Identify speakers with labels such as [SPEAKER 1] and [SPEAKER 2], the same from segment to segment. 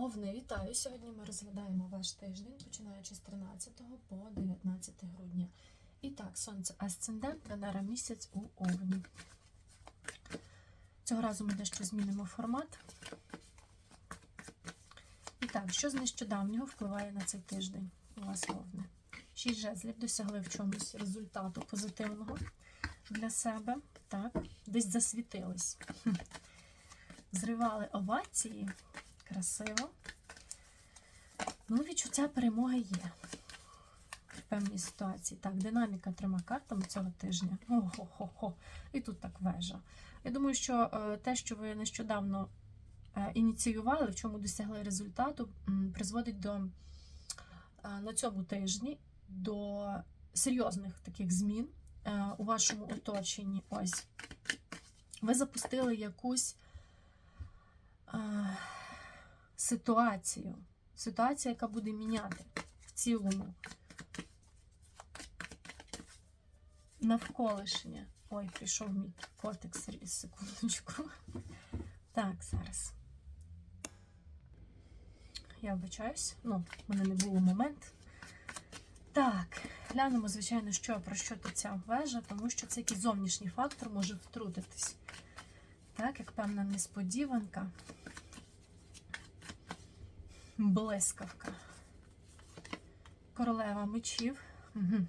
[SPEAKER 1] Овни, вітаю! Сьогодні ми розглядаємо ваш тиждень, починаючи з 13 по 19 грудня. І так, сонце асцендент, Венера місяць у Овні. Цього разу ми дещо змінимо формат. І так, що з нещодавнього впливає на цей тиждень у вас Овни? Шість жезлів досягли в чомусь результату позитивного для себе. Так, десь засвітились. Зривали овації. Красиво. Ну, відчуття перемоги є в певній ситуації. Так, динаміка трьома картами цього тижня. Ого-хо-хо. І тут так вежа. Я думаю, що е, те, що ви нещодавно е, ініціювали, в чому досягли результату, призводить до е, на цьому тижні до серйозних таких змін у вашому оточенні. Ось. Ви запустили якусь. Ситуацію. Ситуація, яка буде міняти в цілому навколишнє. Ой, прийшов мій котик, сер- секундочку. Так, зараз. Я вибачаюсь. Ну, в мене не було момент. Так, глянемо, звичайно, що про що тут ця вежа, тому що це якийсь зовнішній фактор може втрутитись. Так, як певна несподіванка. Блискавка. Королева мечів. Угу.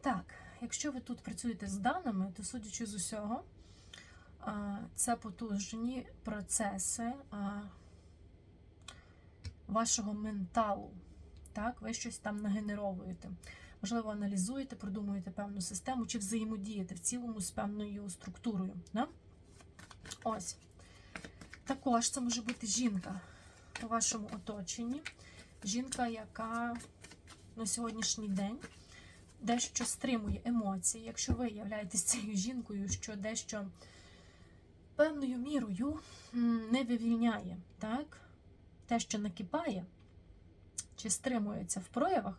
[SPEAKER 1] Так, якщо ви тут працюєте з даними, то, судячи з усього, це потужні процеси вашого менталу. Так, ви щось там нагенеровуєте. Можливо, аналізуєте, продумуєте певну систему чи взаємодієте в цілому з певною структурою. Да? Ось. Також це може бути жінка у вашому оточенні. Жінка, яка на сьогоднішній день дещо стримує емоції. Якщо ви являєтесь цією жінкою, що дещо певною мірою не вивільняє, так? те, що накипає чи стримується в проявах,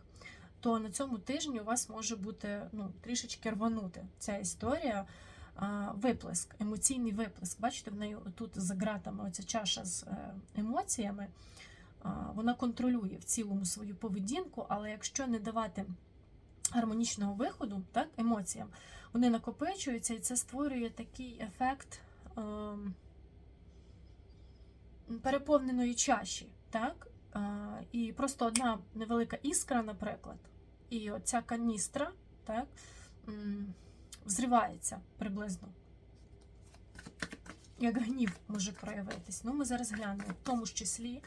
[SPEAKER 1] то на цьому тижні у вас може бути ну, трішечки рванути ця історія виплеск, емоційний виплеск. Бачите, в неї тут за ґратами оця чаша з е, емоціями, вона контролює в цілому свою поведінку, але якщо не давати гармонічного виходу, так, емоціям, вони накопичуються, і це створює такий ефект ем, переповненої чаші. Так? І просто одна невелика іскра, наприклад, і оця каністра, так, взривається приблизно. Як гнів може проявитись. Ну, ми зараз глянемо. В тому ж числі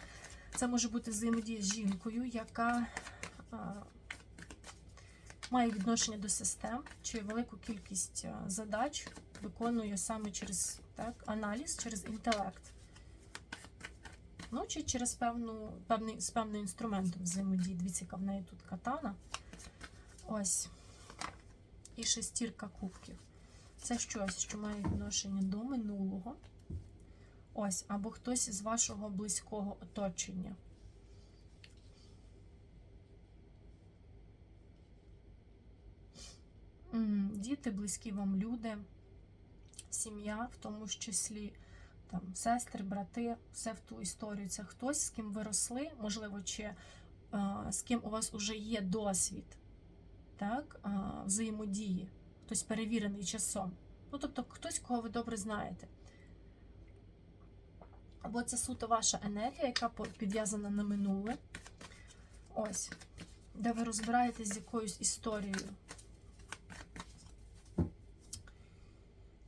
[SPEAKER 1] це може бути взаємодія з жінкою, яка а, має відношення до систем, чи велику кількість задач виконує саме через так, аналіз, через інтелект. Ну, чи через певну, певний, з певним інструментом взаємодії. Дивіться, яка в неї тут катана. Ось. І шестірка кубків. Це щось, що має відношення до минулого. Ось, або хтось із вашого близького оточення. Діти, близькі вам люди, сім'я, в тому числі там сестри, брати, все в ту історію. Це хтось, з ким ви росли, можливо, чи е, з ким у вас вже є досвід так, взаємодії, хтось перевірений часом. Ну, тобто хтось, кого ви добре знаєте. Або це суто ваша енергія, яка підв'язана на минуле. Ось, де ви розбираєтесь з якоюсь історією.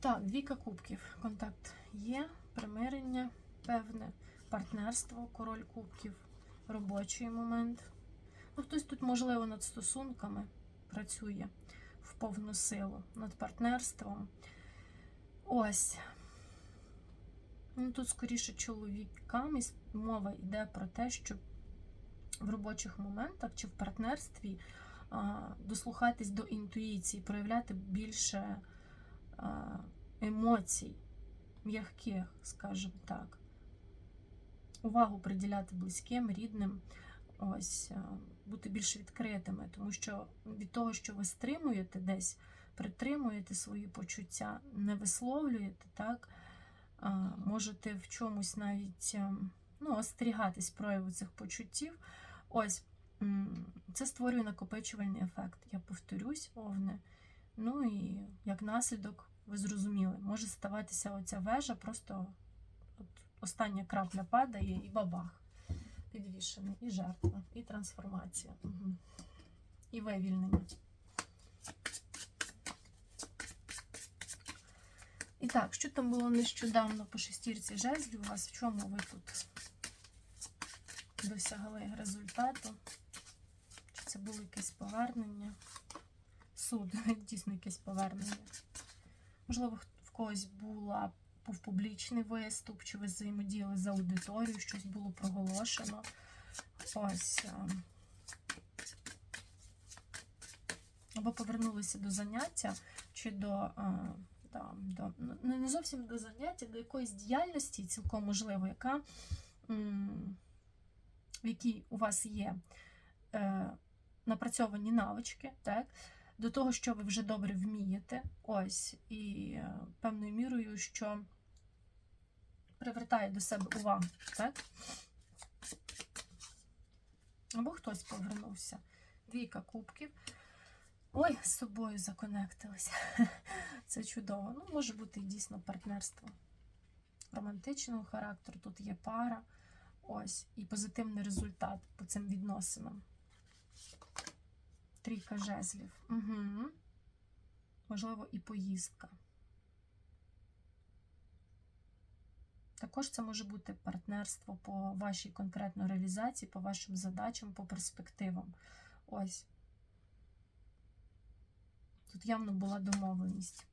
[SPEAKER 1] Так, двійка кубків. Контакт є, примирення, певне, партнерство, король кубків, робочий момент. Ну, хтось тут, можливо, над стосунками працює в повну силу, над партнерством. Ось. Ну, тут, скоріше, чоловікам мова йде про те, що в робочих моментах чи в партнерстві дослухатись до інтуїції, проявляти більше емоцій, м'яких, скажімо так. Увагу приділяти близьким, рідним, ось, бути більш відкритими, тому що від того, що ви стримуєте десь, притримуєте свої почуття, не висловлюєте, так, можете в чомусь навіть ем, ну, остерігатись прояву цих почуттів. Ось це створює накопичувальний ефект. Я повторюсь, овне. Ну і як наслідок, ви зрозуміли, може ставатися оця вежа, просто от остання крапля падає і бабах. Підвішений, і жертва, і трансформація. Угу. І вивільнення. І так, що там було нещодавно по шестірці жезлів у вас? В чому ви тут досягли результату? Чи це було якесь повернення? Суд, дійсно якесь повернення. Можливо, в когось була, був публічний виступ, чи ви взаємодіяли з аудиторією, щось було проголошено. Ось. Або повернулися до заняття, чи до. е, да, до ну, не зовсім до заняття, до якоїсь діяльності, цілком можливо, яка, в якій у вас є е, напрацьовані навички, так, до того, що ви вже добре вмієте, ось, і е, певною мірою, що привертає до себе увагу, так? Або хтось повернувся. Двійка кубків. Ой, з собою законектилися. Це чудово. Ну, може бути дійсно партнерство романтичного характеру. Тут є пара. Ось, і позитивний результат по цим відносинам. Трійка жезлів. Угу. Можливо, і поїздка. Також це може бути партнерство по вашій конкретно реалізації, по вашим задачам, по перспективам. Ось. Тут явно була домовленість.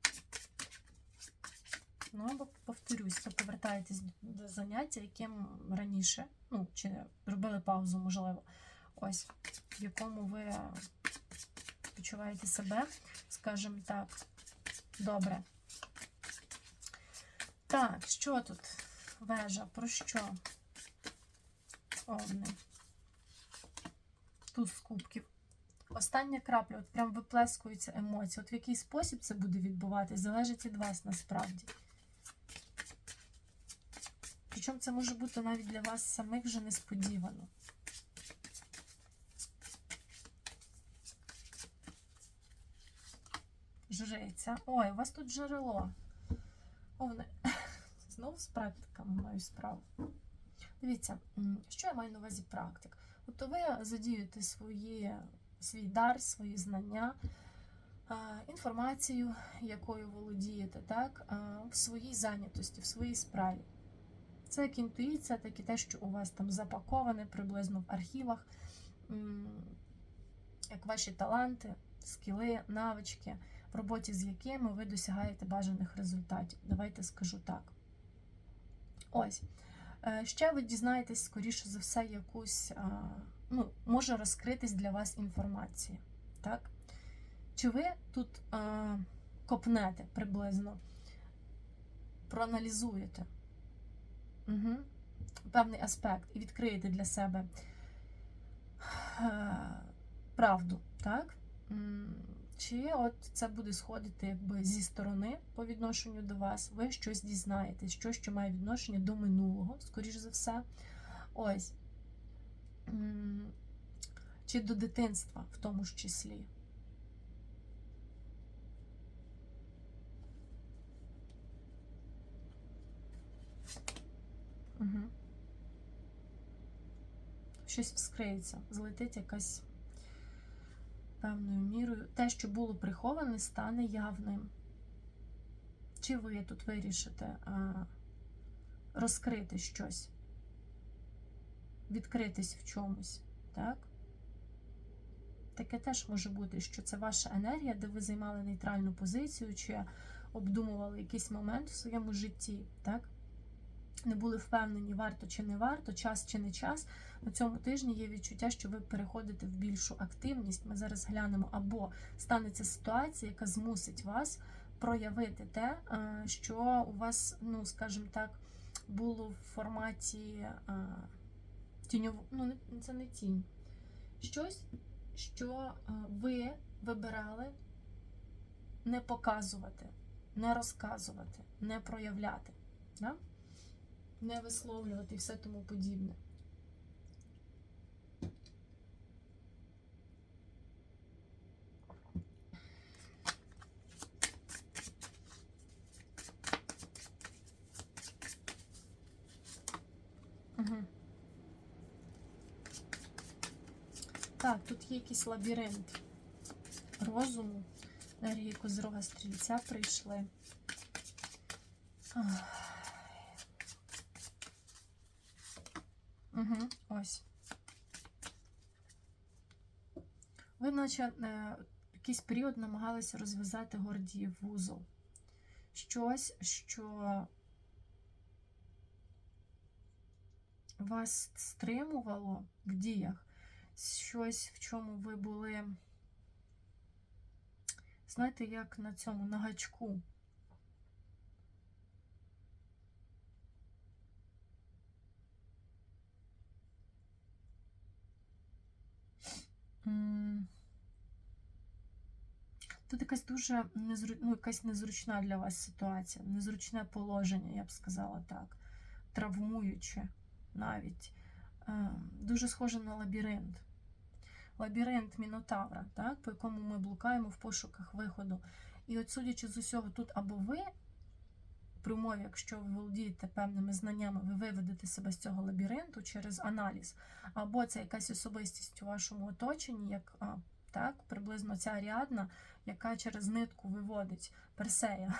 [SPEAKER 1] Ну, або повторюсь, ви повертаєтесь до заняття, яким раніше, ну, чи робили паузу, можливо, ось, в якому ви почуваєте себе, скажімо так, добре. Так, що тут? Вежа, про що? Овни. Тут з кубків. Остання крапля, от прям виплескуються емоції. От в який спосіб це буде відбуватись, залежить від вас насправді. Причому це може бути навіть для вас самих вже несподівано. Жриця. Ой, у вас тут джерело. Овне. Знову з практиками маю справу. Дивіться, що я маю на увазі практик? Тобто ви задіюєте свої, свій дар, свої знання, інформацію, якою володієте, так, в своїй зайнятості, в своїй справі. Це як інтуїція, так і те, що у вас там запаковане приблизно в архівах, як ваші таланти, скіли, навички, в роботі з якими ви досягаєте бажаних результатів. Давайте скажу так. Ось. Е, Ще ви дізнаєтесь, скоріше за все, якусь, ну, може розкритись для вас інформація. Так? Чи ви тут а, копнете приблизно, проаналізуєте угу. певний аспект і відкриєте для себе е, правду, так? Чи от це буде сходити якби зі сторони по відношенню до вас, ви щось дізнаєтесь, що, що має відношення до минулого, скоріш за все. Ось. Чи до дитинства в тому ж числі. Угу. Щось вскриється, злетить якась певною мірою. Те, що було приховане, стане явним. Чи ви тут вирішите а, розкрити щось, відкритись в чомусь, так? Таке теж може бути, що це ваша енергія, де ви займали нейтральну позицію, чи обдумували якийсь момент в своєму житті, так? Не були впевнені, варто чи не варто, час чи не час. На цьому тижні є відчуття, що ви переходите в більшу активність. Ми зараз глянемо, або станеться ситуація, яка змусить вас проявити те, е, що у вас, ну скажімо так, було в форматі е, ну це не тінь. Щось, що е, ви вибирали не показувати, не розказувати, не проявляти. Да? Не висловлювати і все тому подібне. Так, тут є якийсь лабіринт розуму. Енергії Козирога Стрільця прийшли. Угу, ось. Ви, наче, е, якийсь період намагалися розв'язати Гордіїв вузол. Щось, що вас стримувало в діях, щось, в чому ви були, знаєте, як на цьому на гачку. Тут якась дуже незру... ну, якась незручна для вас ситуація, незручне положення, я б сказала так, травмуюче навіть. Е, Дуже схоже на лабіринт. Лабіринт Мінотавра, так, по якому ми блукаємо в пошуках виходу. І от, судячи з усього, тут або ви, при умові, якщо ви володієте певними знаннями, ви виведете себе з цього лабіринту через аналіз, або це якась особистість у вашому оточенні, як так, приблизно ця Аріадна, яка через нитку виводить Персея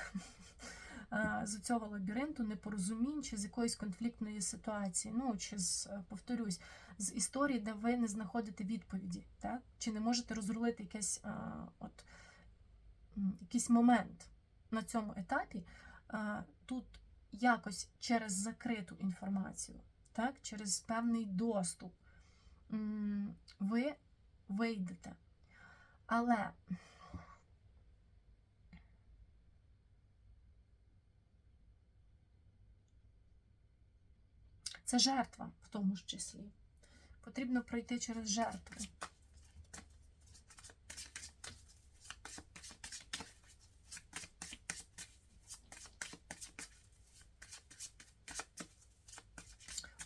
[SPEAKER 1] з цього лабіринту непорозумінь чи з якоїсь конфліктної ситуації. Ну, чи з, е, повторюсь, з історії, де ви не знаходите відповіді, так? чи не можете розрулити якийсь, а, от, якийсь момент на цьому етапі. А, Тут якось через закриту інформацію, так, через певний доступ ви вийдете. Але це жертва в тому ж числі. Потрібно пройти через жертву.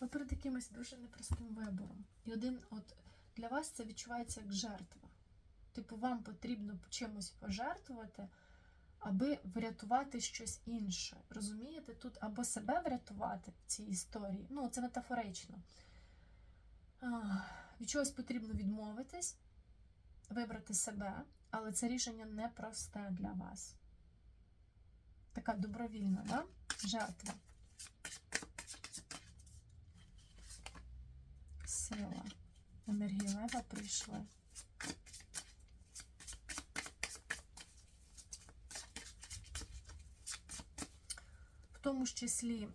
[SPEAKER 1] Ви перед якимось дуже непростим вибором. І один, от для вас це відчувається як жертва. Типу, вам потрібно чимось пожертвувати, аби врятувати щось інше. Розумієте? Тут або себе врятувати в цій історії, ну, це метафорично. Від чогось потрібно відмовитись, вибрати себе, але це рішення непросте для вас. Така добровільна, да? жертва. Сила. Енергії лева прийшли. В тому ж числі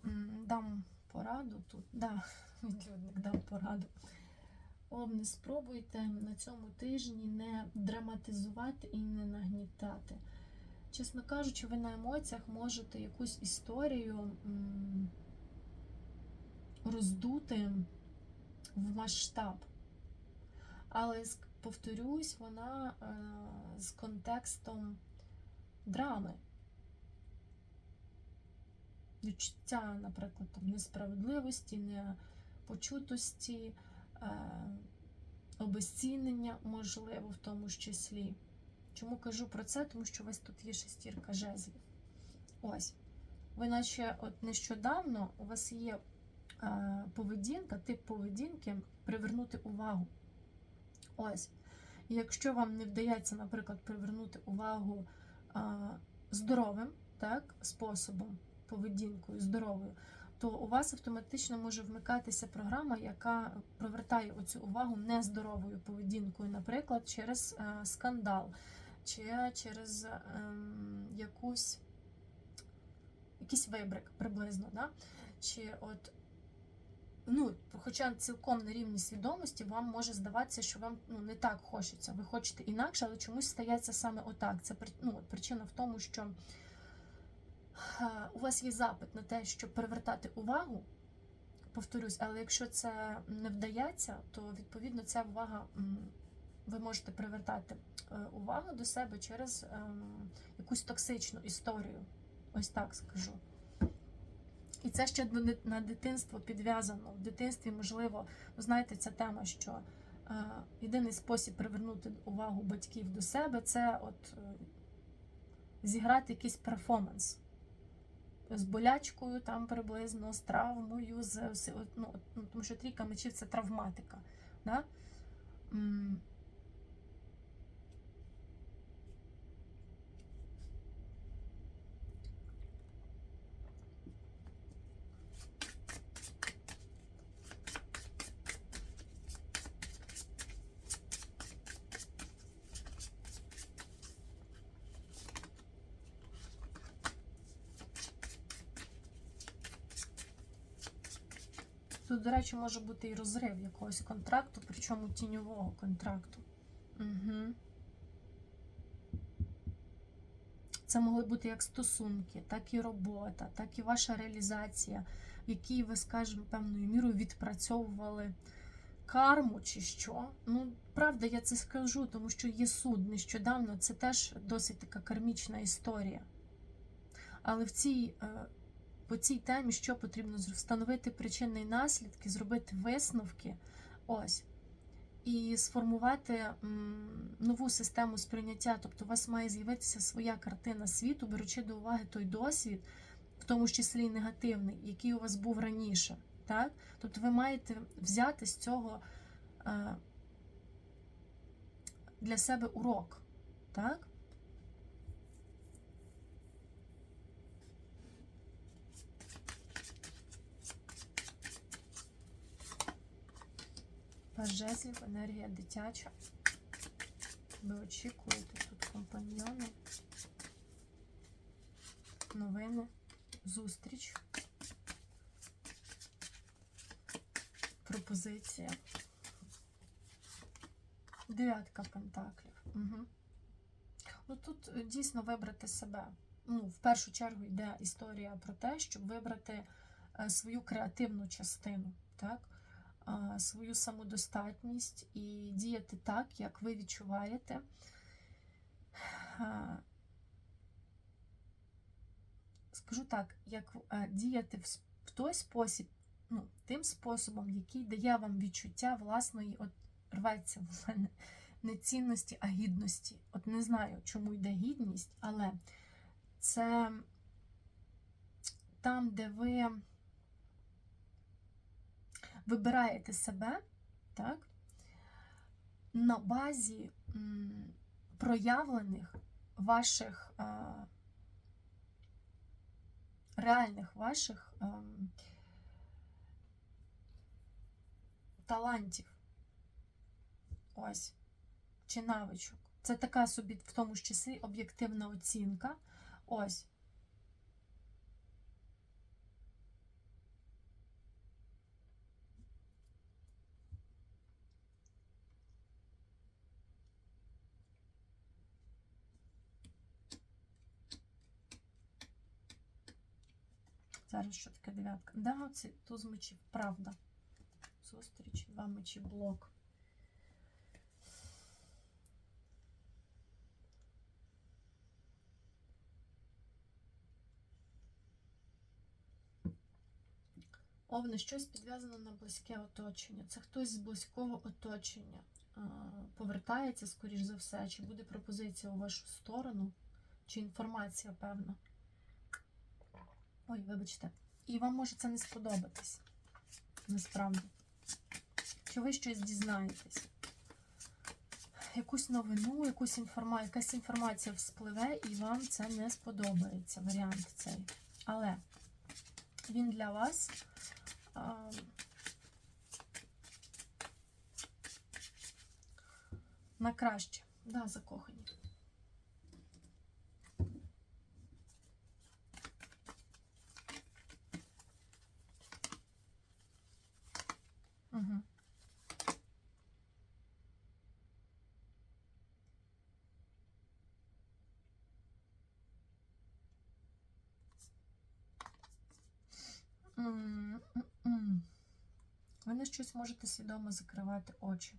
[SPEAKER 1] дам пораду тут. Да, відлюдник дам пораду. Овни, спробуйте на цьому тижні не драматизувати і не нагнітати. Чесно кажучи, ви на емоціях можете якусь історію роздути в масштаб. Але повторюсь, вона е, з контекстом драми. Відчуття, наприклад, там, несправедливості, непочутості, е, обезцінення, можливо, в тому числі. Чому кажу про це? Тому що у вас тут є шестірка жезлів. Ось. Ви наче от нещодавно у вас є поведінка, тип поведінки привернути увагу. Ось. Якщо вам не вдається, наприклад, привернути увагу здоровим так, способом, поведінкою, здоровою, то у вас автоматично може вмикатися програма, яка привертає оцю увагу нездоровою поведінкою, наприклад, через е, скандал, чи через ем, якусь, якийсь вибрик приблизно. Да? Чи от ну, хоча цілком на рівні свідомості вам може здаватися, що вам ну, не так хочеться. Ви хочете інакше, але чомусь стається саме отак. Це ну, причина в тому, що у вас є запит на те, щоб привертати увагу. Повторюсь, але якщо це не вдається, то відповідно ця увага ви можете привертати е, увагу до себе через ем, якусь токсичну історію. Ось так скажу. І це ще на дитинство підв'язано. В дитинстві, можливо, знаєте, ця тема, що е, єдиний спосіб привернути увагу батьків до себе це от е, зіграти якийсь перформанс з болячкою там приблизно, з травмою, з, ну, ну, тому що трійка мечів це травматика. Да? Тут, до речі, може бути і розрив якогось контракту, причому тіньового контракту. Угу. Це могли бути як стосунки, так і робота, так і ваша реалізація, в якій ви, скажімо, певною мірою відпрацьовували карму чи що. Ну, правда, я це скажу, тому що є суд нещодавно, це теж досить така кармічна історія. Але в цій, е, по цій темі що потрібно встановити причини і наслідки, зробити висновки. Ось. І сформувати нову систему сприйняття. Тобто у вас має з'явитися своя картина світу, беручи до уваги той досвід, в тому числі і негативний, який у вас був раніше. Так? Тобто ви маєте взяти з цього е, для себе урок. Так? Жезлів, енергія дитяча. Ви очікуєте тут компаньйони, новини, зустріч, пропозиція. Дев'ятка пентаклів. Угу. Ну тут е, дійсно вибрати себе. Ну, в першу чергу йде історія про те, щоб вибрати е, свою креативну частину, так? Свою самодостатність і діяти так, як ви відчуваєте. Скажу так, як діяти в той спосіб, ну, тим способом, який дає вам відчуття власної, от рветься в мене не цінності, а гідності. От не знаю, чому йде гідність, але це там, де ви вибираєте себе, так, на базі проявлених ваших реальних ваших талантів. Ось, чи навичок. Це така собі, в тому ж числі, об'єктивна оцінка. Ось. Зараз що таке дев'ятка? Да, це туз мечів, правда. Зустріч, два мечі, блок. Овне, щось підв'язано на близьке оточення. Це хтось з близького оточення повертається, скоріш за все, чи буде пропозиція у вашу сторону, чи інформація певна. Ой, вибачте. І вам може це не сподобатись. Насправді. Чи ви щось дізнаєтесь? Якусь новину, якусь інформацію, якась інформація вспливе, і вам це не сподобається. Варіант цей. Але він для вас. А, на краще. Да, закохані. Ви на щось можете свідомо закривати очі.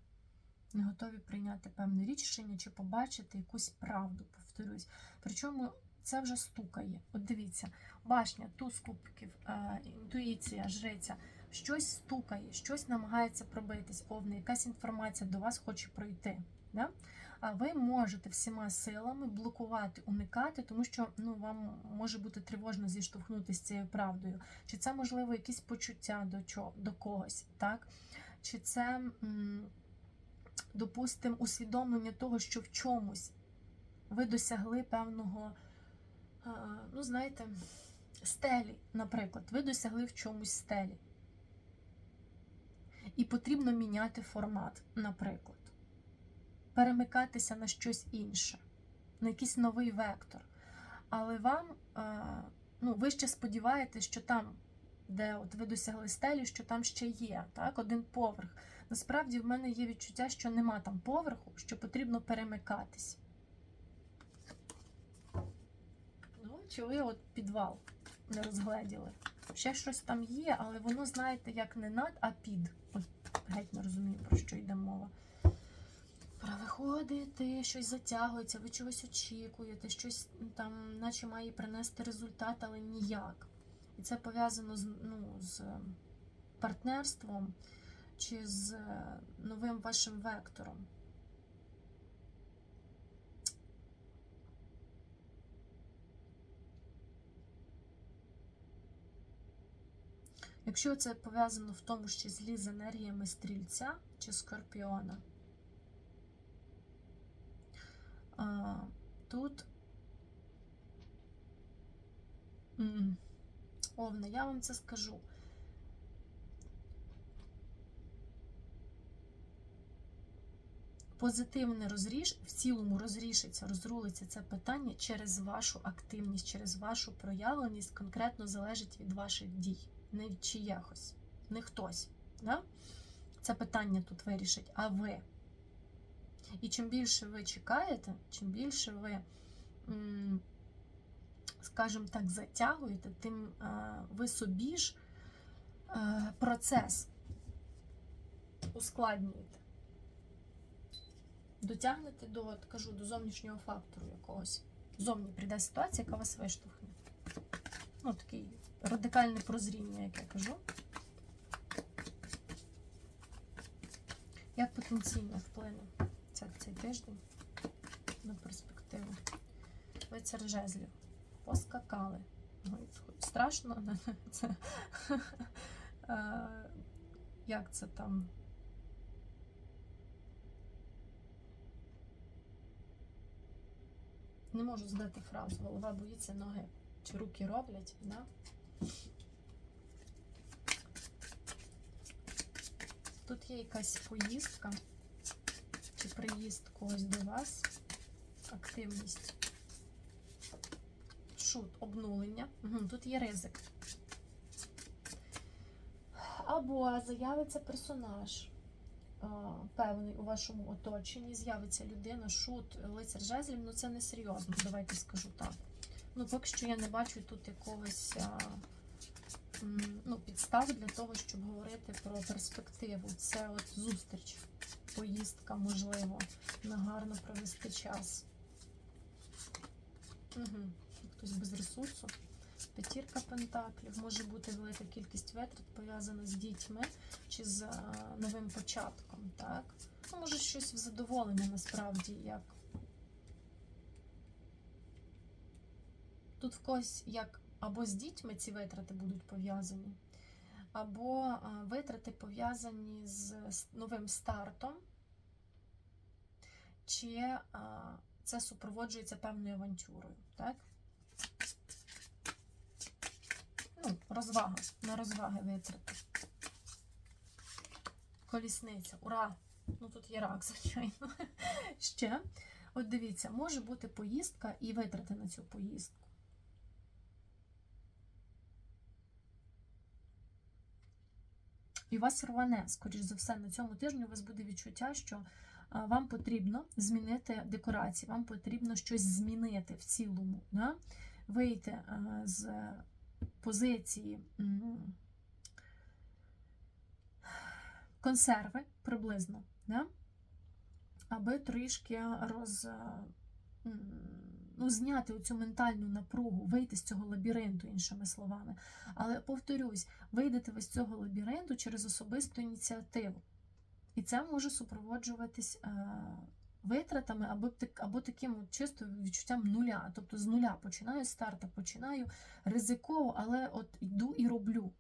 [SPEAKER 1] Не готові прийняти певне рішення чи побачити якусь правду, повторюсь. Причому це вже стукає. От дивіться, башня, туз кубків, е, інтуїція, жриця, щось стукає, щось намагається пробитись, овни, якась інформація до вас хоче пройти. Да? А ви можете всіма силами блокувати, уникати, тому що ну, вам може бути тривожно зіштовхнутися з цією правдою. Чи це, можливо, якісь почуття до, чого, до когось, так? Чи це, допустимо, усвідомлення того, що в чомусь ви досягли певного, ну, знаєте, стелі, наприклад, ви досягли в чомусь стелі. І потрібно міняти формат, наприклад перемикатися на щось інше, на якийсь новий вектор. Але вам, е, ну, ви ще сподіваєтесь, що там, де от ви досягли стелі, що там ще є, так, один поверх. Насправді в мене є відчуття, що нема там поверху, що потрібно перемикатись. Ну, чи ви от підвал не розгледіли? Ще щось там є, але воно, знаєте, як не над, а під. От геть не розумію, про що йде мова. Пора виходити, щось затягується, ви чогось очікуєте, щось там, наче має принести результат, але ніяк. І це пов'язано з, ну, з партнерством чи з е, новим вашим вектором. Якщо це пов'язано в тому ще злі з енергіями стрільця чи скорпіона, тут. Овне, я вам це скажу. Позитивне розріж, в цілому розрішиться, розрулиться це питання через вашу активність, через вашу проявленість, конкретно залежить від ваших дій, не від чиєхось, не хтось. Да? Це питання тут вирішить, а ви. І чим більше ви чекаєте, чим більше ви, скажімо так, затягуєте, тим е, ви собі ж е, процес ускладнюєте. Дотягнете до, кажу, до зовнішнього фактору якогось. Зовні прийде ситуація, яка вас виштовхне. Ну, такий радикальне прозріння, як я кажу. Як потенційно вплине це цей тиждень на перспективу. Лицар жезлів. Поскакали. Страшно. Це, е, як це там? Не можу здати фразу. Голова боїться ноги. Чи руки роблять, да? Тут є якась поїздка чи приїзд когось до вас, активність, шут, обнулення. Угу, Тут є ризик. Або з'явиться персонаж а, певний у вашому оточенні, з'явиться людина, шут, лицар жезлів, ну це не серйозно, давайте скажу так. Ну, поки що я не бачу тут якогось ну, підстав для того, щоб говорити про перспективу. Це от зустріч поїздка, можливо, на гарно провести час. Угу. Хтось без ресурсу. П'ятірка пентаклів, може бути велика кількість витрат пов'язана з дітьми чи з новим початком. так? Ну, може, щось в задоволення насправді як. Тут в когось як або з дітьми ці витрати будуть пов'язані, або витрати пов'язані з новим стартом, чи це супроводжується певною авантюрою. Так? Ну, розвага, на розваги витрати. Колісниця, ура! Ну тут є рак, звичайно. Ще. От дивіться, може бути поїздка і витрати на цю поїздку. І вас рване, скоріш за все, на цьому тижні у вас буде відчуття, що вам потрібно змінити декорації, вам потрібно щось змінити в цілому. Да? Вийти з позиції консерви приблизно, да? аби трішки роз, ну, зняти оцю ментальну напругу, вийти з цього лабіринту, іншими словами. Але повторюсь, вийдете ви з цього лабіринту через особисту ініціативу. І це може супроводжуватись е, витратами або, або таким чисто відчуттям нуля. Тобто з нуля починаю з старта, починаю ризиково, але от йду і роблю.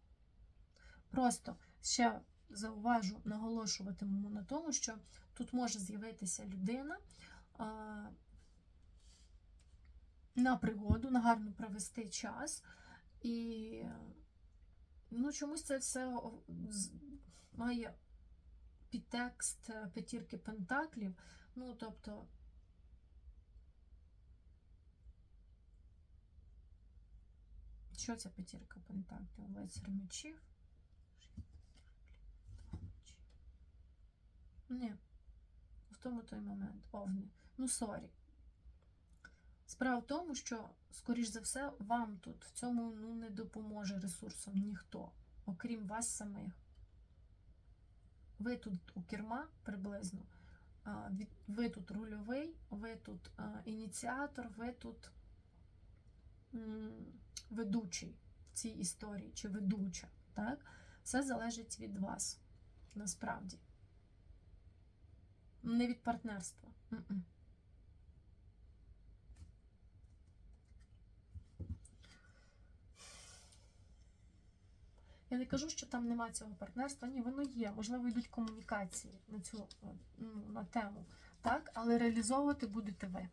[SPEAKER 1] Просто ще зауважу, наголошуватиму на тому, що тут може з'явитися людина а, на пригоду, на гарно провести час. І ну, чомусь це все має підтекст е, п'ятірки пентаклів. Ну, тобто, що це п'ятірка пентаклів? Лицар мечів. Ні. В тому той момент. Овни. Ну, сорі. Справа в тому, що, скоріш за все, вам тут в цьому ну, не допоможе ресурсом ніхто, окрім вас самих. Ви тут у керма приблизно, ви тут рульовий, ви тут ініціатор, ви тут ведучий в цій історії чи ведуча. Так? Все залежить від вас насправді. Не від партнерства. Я не кажу, що там нема цього партнерства. Ні, воно є. Можливо, йдуть комунікації на цю ну, на тему. Так, але реалізовувати будете ви.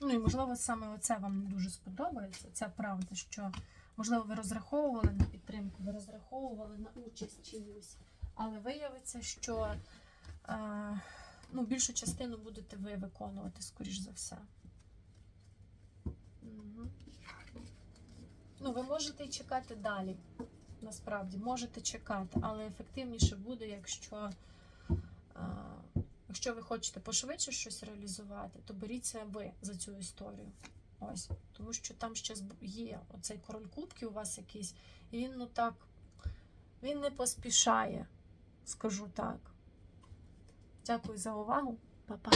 [SPEAKER 1] Ну і можливо, саме оце вам не дуже сподобається. Ця правда, що можливо ви розраховували на підтримку, ви розраховували на участь чиюсь, але виявиться, що е, ну, більшу частину будете ви виконувати, скоріш за все. Ну, ви можете чекати далі. Насправді, можете чекати, але ефективніше буде, якщо, а, якщо ви хочете пошвидше щось реалізувати, то беріться ви за цю історію. Ось. Тому що там ще є оцей король кубків у вас якийсь, і він ну так, він не поспішає, скажу так. Дякую за увагу. Па-па.